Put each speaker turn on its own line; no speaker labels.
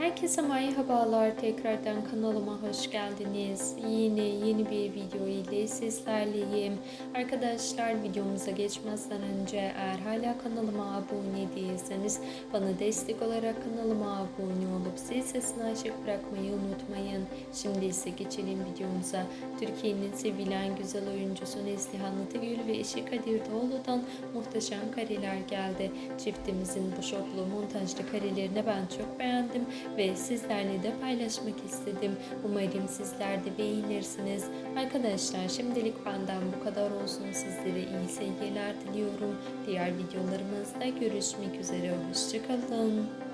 Herkese merhabalar. Tekrardan kanalıma hoş geldiniz. Yine yeni bir video ile sizlerleyim. Arkadaşlar videomuza geçmezden önce eğer hala kanalıma abone değilseniz bana destek olarak kanalıma abone olup zil sesini açık bırakmayı unutmayın. Şimdi ise geçelim videomuza. Türkiye'nin sevilen güzel oyuncusu Neslihan Atıgül ve eşi Kadir Doğulu'dan muhteşem kareler geldi. Çiftimizin bu şoklu montajlı karelerini ben çok beğendim ve sizlerle de paylaşmak istedim. Umarım sizler de beğenirsiniz. Arkadaşlar şimdilik benden bu kadar olsun. Sizlere iyi seyirler diliyorum. Diğer videolarımızda görüşmek üzere. Hoşçakalın.